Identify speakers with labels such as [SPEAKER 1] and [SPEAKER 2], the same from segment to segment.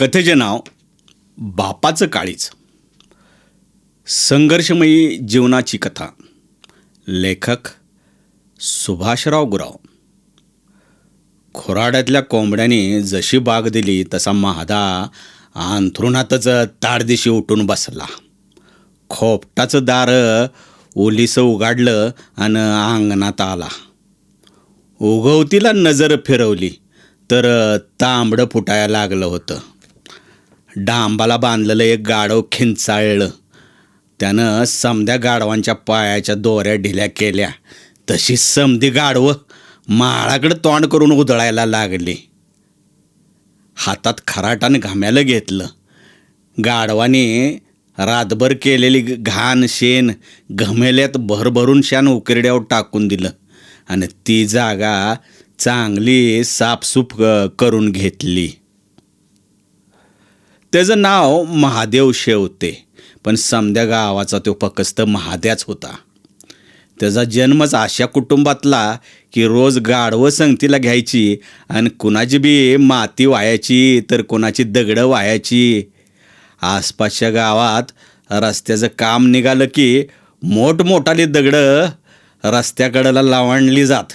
[SPEAKER 1] कथेचे नाव बापाचं काळीच संघर्षमयी जीवनाची कथा. लेखक सुभाषराव गुराव. खोराड्यातल्या कोंबड्याने जशी बाग दिली तसा महादा अंथरुणातच ताडदिशी उठून बसला. खोपटाचं दार ओलीसं उघाडलं आणि अंगणात आला. उगवतीला नजर फिरवली तर तांबडं फुटायला लागलं होतं. डांबाला बांधलेलं एक गाढव खिंचाळलं. त्यानं समध्या गाढवांच्या पायाच्या दोऱ्या ढिल्या केल्या. तशी समधी गाढवं माळाकडं तोंड करून उधळायला लागली. हातात खराटानं घाम्याला घेतलं. गाढवाने रातभर केलेली घाण शेण घमेल्यात भरभरून शान उकरड्यावर टाकून दिलं आणि ती जागा चांगली साफसूफ क- करून घेतली. त्याचं नाव महादेव शेवते पण समद्या गावाचा तो फकस्त महाद्याच होता. त्याचा जन्मच अशा कुटुंबातला की रोज गाढवं संगतीला घ्यायची आणि कुणाची बी माती वायाची तर कुणाची दगडं वायाची. आसपासच्या गावात रस्त्याचं काम निघालं की मोठमोठाली दगडं रस्त्याकडला लावणली जात.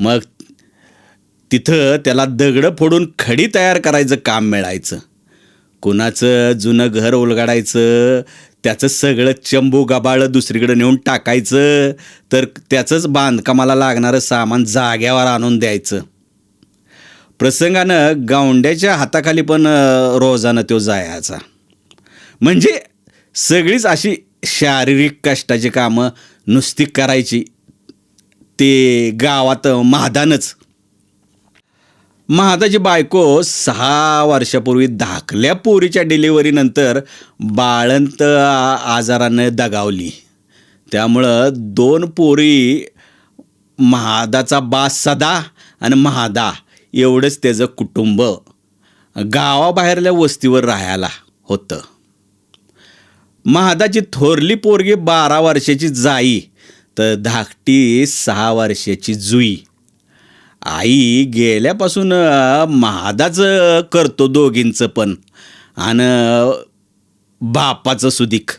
[SPEAKER 1] मग तिथं त्याला दगडं फोडून खडी तयार करायचं काम मिळायचं. कुणाचं जुनं घर उलगाडायचं त्याचं सगळं चंबू गबाळं दुसरीकडे नेऊन टाकायचं तर त्याचंच बांधकामाला लागणारं सामान जाग्यावर आणून द्यायचं. प्रसंगानं गावंड्याच्या हाताखाली पण रोजानं तो जायचा. म्हणजे सगळीच अशी शारीरिक कष्टाची कामं नुसती करायची. ते गावात महादानच. महादाची बायको सहा वर्षापूर्वी धाकल्या पोरीच्या डिलिव्हरीनंतर बाळंत आजारानं दगावली. त्यामुळं दोन पोरी महादाचा बा सदा आणि महादा एवढंच त्याचं कुटुंब गावाबाहेरल्या वस्तीवर राहायला होतं. महादाची थोरली पोरगी बारा वर्षाची जाई तर धाकटी सहा वर्षाची जुई. आई गेल्यापासून महादाच महादाचं करतो दोघींचं पण. आणि बापाचं सुदीक.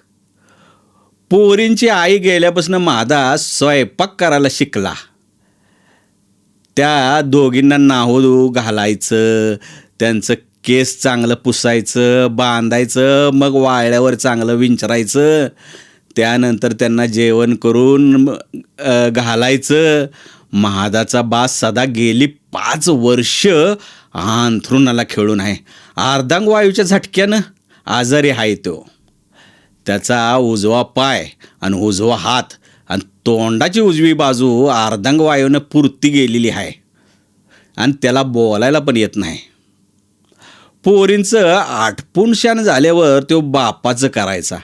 [SPEAKER 1] पोरींची आई गेल्यापासून महादा स्वयंपाक करायला शिकला. त्या दोघींना नाहू घालायचं त्यांचं केस चांगलं पुसायचं बांधायचं मग वाळल्यावर चांगलं विंचरायचं. त्यानंतर त्यांना जेवण करून घालायचं. महादाचा बास सदा गेली पाच वर्ष अंथरुणाला खेळून आहे. अर्धांग वायूच्या झटक्यानं आजारी आहे तो. त्याचा उजवा पाय आणि उजवा हात आणि तोंडाची उजवी बाजू अर्धांग वायूनं पुरती गेलेली आहे. आणि त्याला बोलायला पण येत नाही. पोरींचं आटपून शान झाल्यावर तो बापाचं करायचा.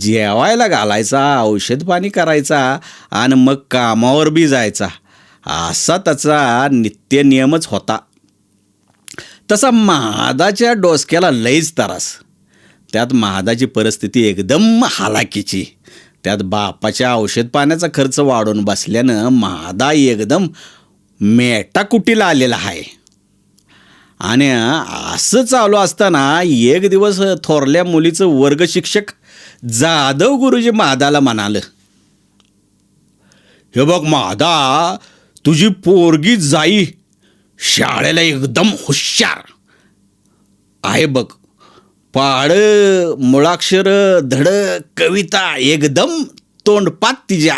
[SPEAKER 1] जेवायला घालायचा औषध पाणी करायचा आणि मग कामावर बी जायचा. असा त्याचा नित्य नियमच होता. तसा महादाच्या डोसक्याला लईच तरास. त्यात महादाची परिस्थिती एकदम हालाकीची. त्यात बापाच्या औषध पाण्याचा खर्च वाढून बसल्यानं महादा एकदम मेटाकुटीला आलेला आहे. आणि असं चालू असताना एक दिवस थोरल्या मुलीचं वर्ग शिक्षक जाधव गुरुजी महादाला म्हणालं हे बघ महादा तुझी पोरगी जाई शाळेला एकदम हुशार. आहे बघ पाड मुळाक्षर धड कविता एकदम तोंडपात तिच्या.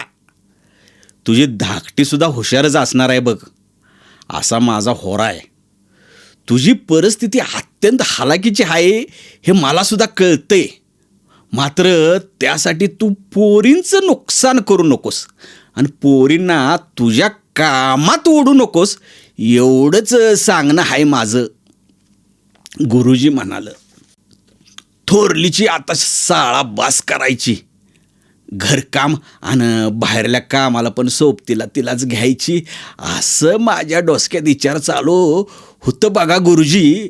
[SPEAKER 1] तुझी धाकटीसुद्धा हुशारच असणार आहे बघ असा माझा होरा आहे. तुझी परिस्थिती अत्यंत हालाकीची आहे हे मलासुद्धा कळतंय. मात्र त्यासाठी तू पोरींचं नुकसान करू नकोस. आणि पोरींना तुझ्या कामात ओढू नकोस. एवढंच सांगणं आहे माझं. गुरुजी म्हणालं थोरलीची आता साळा बास करायची. घरकाम आणि बाहेरल्या कामाला पण सोबतीला तिलाच घ्यायची. असं माझ्या डोसक्यात विचार चालू होतं बघा गुरुजी.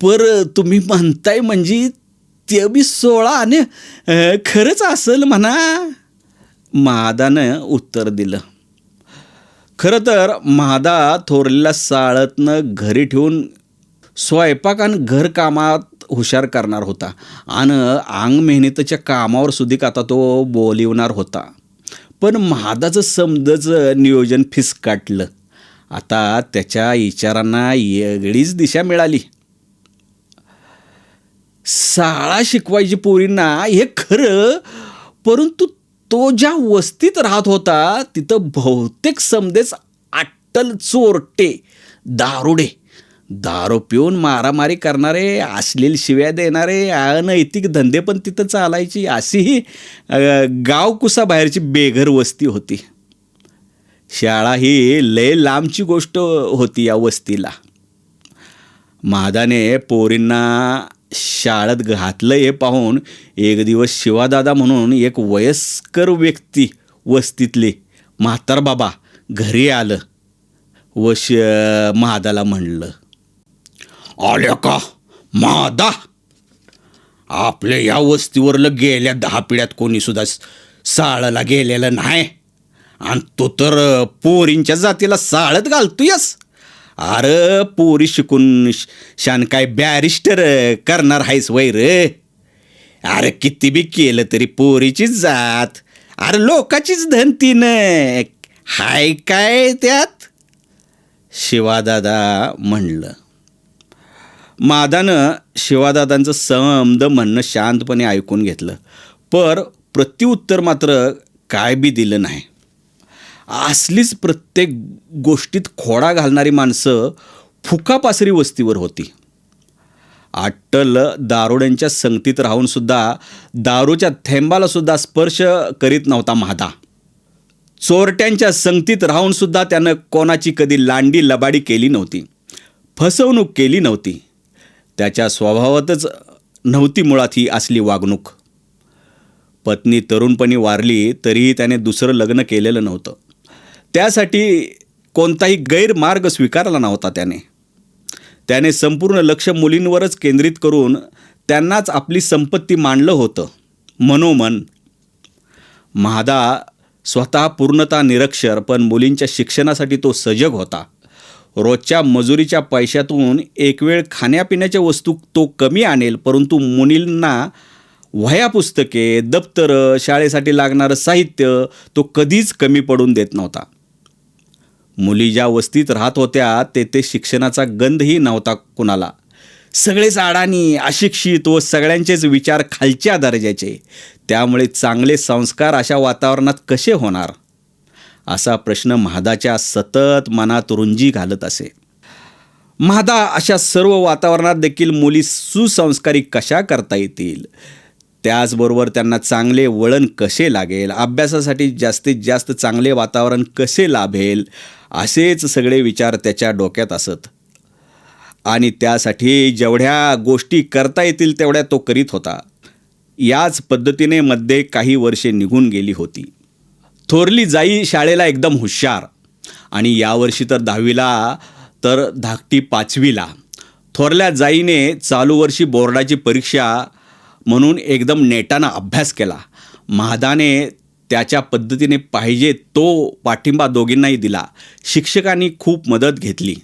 [SPEAKER 1] पर तुम्ही म्हणताय म्हणजे ते बी सोळा आणि खरंच असेल म्हणा. मादानं उत्तर दिलं. खरं तर महादा थोरलीला साळतनं घरी ठेवून स्वयंपाक आणि घरकामात हुशार करणार होता. आणि आंग मेहनतीच्या कामावर सुद्धा आता तो बोलिवणार होता. पण महादाचं समजचं नियोजन फिसकाटलं. आता त्याच्या विचारांना वेगळीच दिशा मिळाली. शाळा शिकवायची पोरींना हे खरं परंतु तो ज्या वस्तीत राहत होता तिथं बहुतेक समदेच अट्टल चोरटे दारुडे. दारू पिऊन मारामारी करणारे अश्लील शिव्या देणारे अनैतिक धंदे पण तिथं चालायची अशीही गावकुसा बाहेरची बेघर वस्ती होती. शाळा ही लय लांबची गोष्ट होती या वस्तीला. महादाने पोरींना शाळेत घातलं हे पाहून एक दिवस शिवादादा म्हणून एक वयस्कर व्यक्ती वस्तीतले म्हातार बाबा घरी आलं व श महादाला म्हणलं आल्या का महादा आपल्या या वस्तीवरलं गेल्या दहा पिढ्यात कोणीसुद्धा साळाला गेलेलं नाही. आणि तू तर पोरींच्या जातीला साळत घालतोयस. अरे पोरी शिकून श- शान काय बॅरिस्टर करणार आहेस वैर. अरे किती बी केलं तरी पोरीचीच जात. अरे लोकाचीच धनतीन हाय काय त्यात? शिवादादा म्हणलं. मादानं शिवादादांचं समद म्हणणं शांतपणे ऐकून घेतलं. पर प्रत्युत्तर मात्र काय बी दिलं नाही. असलीच प्रत्येक गोष्टीत खोडा घालणारी माणसं फुकापासरी वस्तीवर होती. अट्टल दारुड्यांच्या संगतीत राहूनसुद्धा दारूच्या थेंबालासुद्धा स्पर्श करीत नव्हता महादा. चोरट्यांच्या संगतीत राहूनसुद्धा त्यानं कोणाची कधी लांडी लबाडी केली नव्हती फसवणूक केली नव्हती. त्याच्या स्वभावातच नव्हती मुळात ही असली वागणूक. पत्नी तरुणपणी वारली तरीही त्याने दुसरं लग्न केलेलं नव्हतं. त्यासाठी कोणताही गैरमार्ग स्वीकारला नव्हता त्याने. त्याने संपूर्ण लक्ष मुलींवरच केंद्रित करून त्यांनाच आपली संपत्ती मांडलं होतं. मनोमन. महादा स्वतः पूर्णता निरक्षर पण मुलींच्या शिक्षणासाठी तो सजग होता. रोजच्या मजुरीच्या पैशातून एक वेळ खाण्यापिण्याच्या वस्तू तो कमी आणेल परंतु मुलींना वह्या पुस्तके दप्तरं शाळेसाठी लागणारं साहित्य तो कधीच कमी पडून देत नव्हता. मुली ज्या वस्तीत राहत होत्या तेथे शिक्षणाचा गंधही नव्हता कुणाला. सगळेच अडाणी अशिक्षित व सगळ्यांचेच विचार खालच्या दर्जाचे. त्यामुळे चांगले संस्कार अशा वातावरणात कसे होणार? असा प्रश्न महादाच्या सतत मनात रुंजी घालत असे. महादा अशा सर्व वातावरणात देखील मुली सुसंस्कारी कशा करता येतील? त्याचबरोबर त्यांना चांगले वळण कसे लागेल? अभ्यासासाठी जास्तीत जास्त चांगले वातावरण कसे लाभेल? असेच सगळे विचार त्याच्या डोक्यात असत. आणि त्यासाठी जेवढ्या गोष्टी करता येतील तेवढ्या तो करीत होता. याच पद्धतीने मध्ये काही वर्षे निघून गेली होती. थोरली जाई शाळेला एकदम हुशार. आणि यावर्षी तर दहावीला तर धाकटी पाचवीला. थोरल्या जाईने चालू वर्षी बोर्डाची परीक्षा म्हणून एकदम नेटानं अभ्यास केला. महादाने त्याच्या पद्धतीने पाहिजे तो पाठिंबा दोघींनाही दिला. शिक्षकांनी खूप मदत घेतली.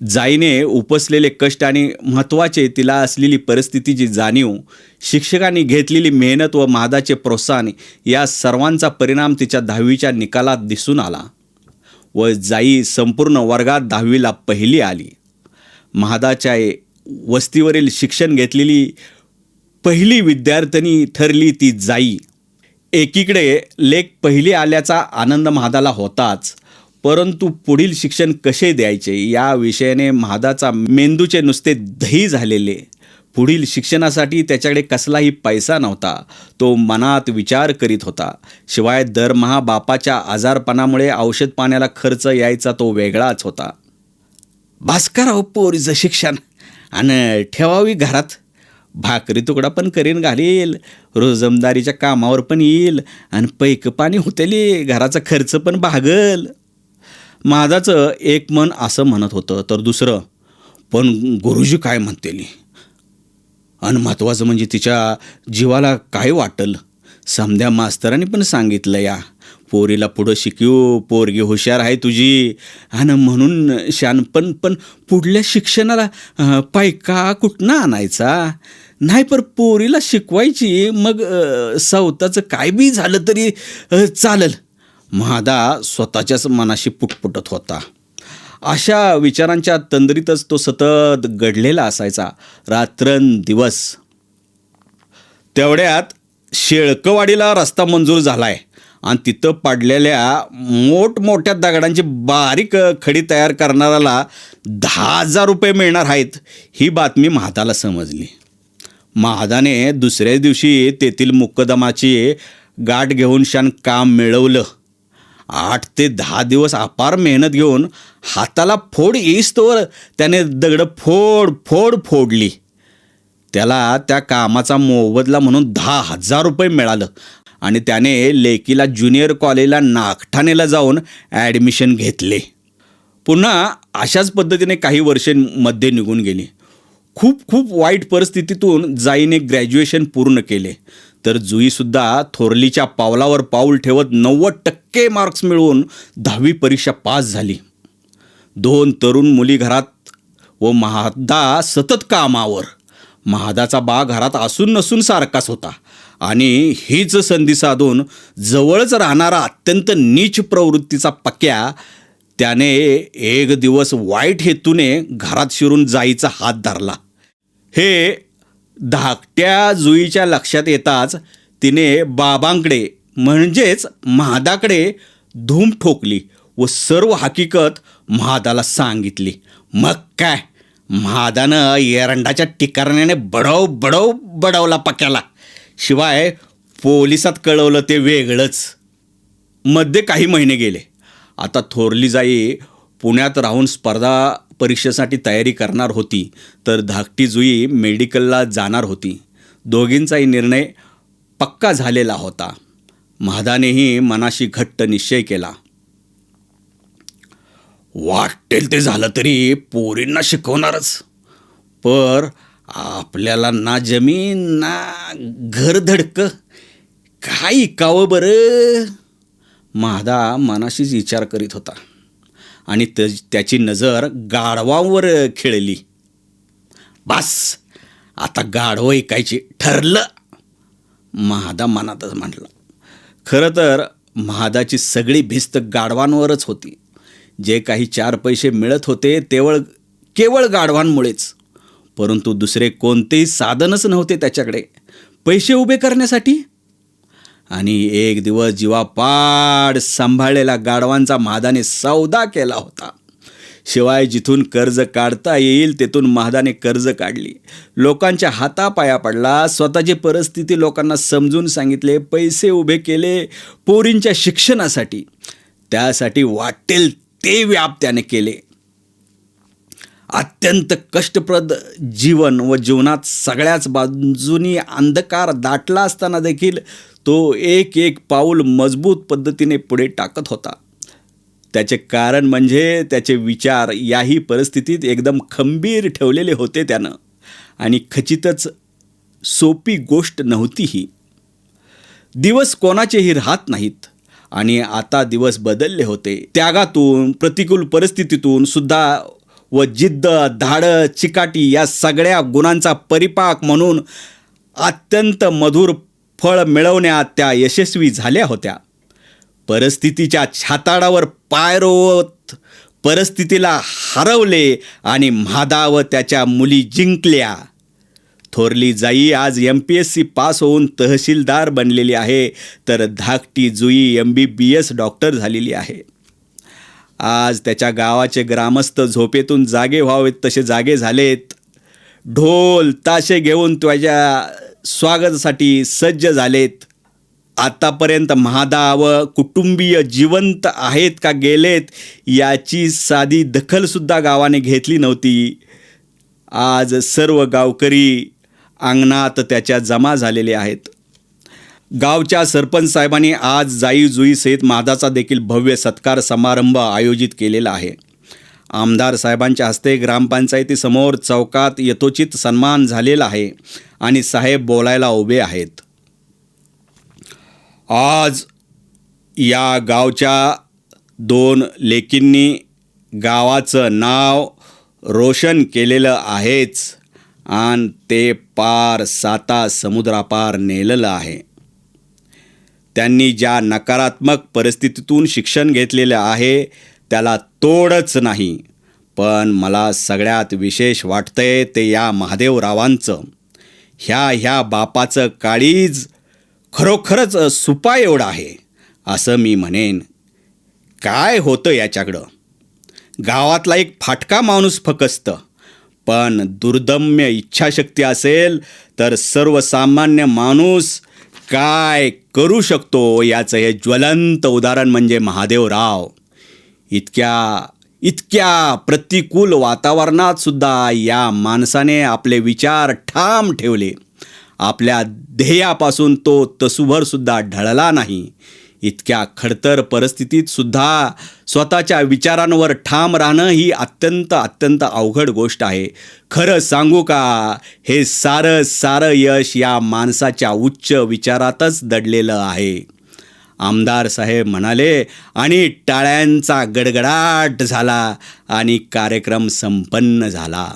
[SPEAKER 1] जाईने उपसलेले कष्ट आणि महत्त्वाचे तिला असलेली परिस्थितीची जाणीव शिक्षकांनी घेतलेली मेहनत व महादाचे प्रोत्साहन या सर्वांचा परिणाम तिच्या दहावीच्या निकालात दिसून आला व जाई संपूर्ण वर्गात दहावीला पहिली आली. महादाच्या वस्तीवरील शिक्षण घेतलेली पहिली विद्यार्थिनी ठरली ती जाई. एकीकडे लेख पहिली आल्याचा आनंद महादाला होताच परंतु पुढील शिक्षण कसे द्यायचे या विषयाने महादाचा मेंदूचे नुसते दही झालेले. पुढील शिक्षणासाठी त्याच्याकडे कसलाही पैसा नव्हता तो मनात विचार करीत होता. शिवाय दरमहा बापाच्या आजारपणामुळे औषध पाण्याला खर्च यायचा तो वेगळाच होता. भास्करराव पोरीचं शिक्षण. आणि ठेवावी घरात. भाकरी तुकडा पण करीन घालील रोजमदारीच्या कामावर पण येईल आणि पैक पाणी होतेली घराचा खर्च पण भागल. माझाचं एक मन असं म्हणत होतं तर दुसरं पण गुरुजी काय म्हणतेली? आणि महत्त्वाचं म्हणजे तिच्या जीवाला काय वाटल? समध्या मास्तरांनी पण सांगितलं या. पोरीला पुढं शिकवू पोरगी हुशार आहे तुझी. आणि म्हणून शानपण पण पुढल्या शिक्षणाला पायका कुठनं आणायचा? नाही पर पोरीला शिकवायची मग सवताचं काय बी झालं तरी चालल. महादा स्वतःच्याच मनाशी पुटपुटत होता. अशा विचारांच्या तंद्रीतच तो सतत घडलेला असायचा. रात्रंदिवस. तेवढ्यात शेळकवाडीला रस्ता मंजूर झालाय. आणि तिथं पडलेल्या मोठमोठ्या दगडांची बारीक खडी तयार करणाऱ्याला दहा हजार रुपये मिळणार आहेत ही बातमी महादाला समजली. महादाने दुसऱ्या दिवशी तेथील मुक्कदमाची गाठ घेऊन शान काम मिळवलं. आठ ते दहा दिवस अपार मेहनत घेऊन हाताला फोड येईस्तोवर त्याने दगडं फोड फोड फोडली. त्याला त्या कामाचा मोबदला म्हणून दहा हजार रुपये मिळालं. आणि त्याने लेकीला ज्युनियर कॉलेजला नागठाणेला जाऊन ॲडमिशन घेतले. पुन्हा अशाच पद्धतीने काही वर्षांमध्ये निघून गेली. खूप खूप वाईट परिस्थितीतून जाईने ग्रॅज्युएशन पूर्ण केले. तर जुईसुद्धा थोरलीच्या पावलावर पाऊल ठेवत नव्वद टक्के मार्क्स मिळवून दहावी परीक्षा पास झाली. दोन तरुण मुली घरात व महादा सतत कामावर. महादाचा बा घरात असून नसून सारखाच होता. आणि हीच संधी साधून जवळच राहणारा अत्यंत नीच प्रवृत्तीचा पक्या त्याने एक दिवस वाईट हेतूने घरात शिरून जाईचा हात धरला. हे धाकट्या जुईच्या लक्षात येताच तिने बाबांकडे म्हणजेच महादाकडे धूम ठोकली व सर्व हकीकत महादाला सांगितली. मग काय? महादानं एरंडाच्या टिकारण्याने बडव बडव बडवला पक्याला. शिवाय पोलिसात कळवलं ते वेगळंच. मध्ये काही महिने गेले. आता थोरली जाई पुण्यात राहून स्पर्धा परीक्षेसाठी तयारी करणार होती तर धाकटी जुई मेडिकलला जाणार होती. दोघींचाही निर्णय पक्का झालेला होता. महादानेही मनाशी घट्ट निश्चय केला. वाटेल ते झालं तरी पोरींना शिकवणारच. पर आपल्याला ना जमीन ना घर धडकं. काय इकावं बरं. महादा मनाशीच विचार करीत होता. आणि त त्याची नजर गाढवांवर खेळली. बस आता गाढवं ऐकायची ठरलं. महादा मनातच म्हटलं खरं तर महादाची सगळी भिस्त गाढवांवरच होती. जे काही चार पैसे मिळत होते तेवळ केवळ गाढवांमुळेच. परंतु दुसरे कोणतेही साधनच नव्हते त्याच्याकडे. पैसे उभे करण्यासाठी. आणि एक दिवस जीवापाड सांभाळलेला गाढवांचा महादाने सौदा केला होता. शिवाय जिथून कर्ज काढता येईल तेथून महादाने कर्ज काढली. लोकांच्या हातापाया पडला. स्वतःची परिस्थिती लोकांना समजून सांगितले. पैसे उभे केले पोरींच्या शिक्षणासाठी. त्यासाठी वाटेल ते व्याप त्याने केले. अत्यंत कष्टप्रद जीवन व जीवनात सगळ्याच बाजूनी अंधकार दाटला असताना देखील तो एक एक पाऊल मजबूत पद्धतीने पुढे टाकत होता. त्याचे कारण म्हणजे त्याचे विचार याही परिस्थितीत एकदम खंबीर ठेवलेले होते त्यानं. आणि खचितच सोपी गोष्ट नव्हती ही दिवस कोणाचेही राहत नाहीत. आणि आता दिवस बदलले होते. त्यागातून प्रतिकूल परिस्थितीतून सुद्धा व जिद्द धाडं चिकाटी या सगळ्या गुणांचा परिपाक म्हणून अत्यंत मधुर फळ मिळवण्यात त्या यशस्वी झाल्या होत्या. परिस्थितीच्या छाताडावर पाय रोवत परिस्थितीला हरवले आणि म्हादा व त्याच्या मुली जिंकल्या. थोरली जाई आज M P S C pass होऊन तहसीलदार बनलेली आहे तर धाकटी Jui M B B S doctor झालेली आहे. आज त्याच्या गावाचे ग्रामस्थ झोपेतून जागे व्हावेत तसे जागे झालेत. ढोल ताशे घेऊन त्याच्या स्वागतासाठी सज्ज झालेत. आतापर्यंत महादा व कुटुंबीय जिवंत आहेत का गेलेत याची साधी दखलसुद्धा गावाने घेतली नव्हती. आज सर्व गावकरी अंगणात त्याच्या जमा झालेले आहेत. गावच्या सरपंच साहेबांनी आज जाई जुई सहित महादाचा देखील भव्य सत्कार समारंभ आयोजित केलेला आहे. आमदार साहेबांच्या हस्ते ग्रामपंचायतीसमोर चौकात यथोचित सन्मान झालेला आहे आणि साहेब बोलायला उभे आहेत. आज या गावच्या दोन लेकींनी गावाचं नाव रोशन केलेलं आहेच आणि ते पार साता समुद्रापार नेलेलं आहे. त्यांनी ज्या नकारात्मक परिस्थितीतून शिक्षण घेतलेलं आहे त्याला तोडच नाही. पण मला सगळ्यात विशेष वाटतंय ते या महादेवरावांचं. ह्या ह्या बापाचं काळीज खरोखरच सुपा एवढं आहे असं मी म्हणेन. काय होतं याच्याकडं? गावातला एक फाटका माणूस फकस्त पण दुर्दम्य इच्छाशक्ती असेल तर सर्वसामान्य माणूस काय करू शकतो याचं हे ज्वलंत उदाहरण म्हणजे महादेवराव. इतक्या इतक्या प्रतिकूल वातावरणात सुद्धा या माणसाने आपले विचार ठाम ठेवले. आपल्या ध्येयापासून तो तसूभर सुद्धा ढळला नाही. इतक्या खडतर परिस्थितीत सुद्धा स्वतःच्या विचारांवर ठाम राहणं ही अत्यंत अत्यंत अवघड गोष्ट आहे. खरं सांगू का? हे सारं सारं यश या माणसाच्या उच्च विचारातच दडलेलं आहे. आमदार साहेब म्हणाले आणि टाळ्यांचा गडगडाट झाला आणि कार्यक्रम संपन्न झाला.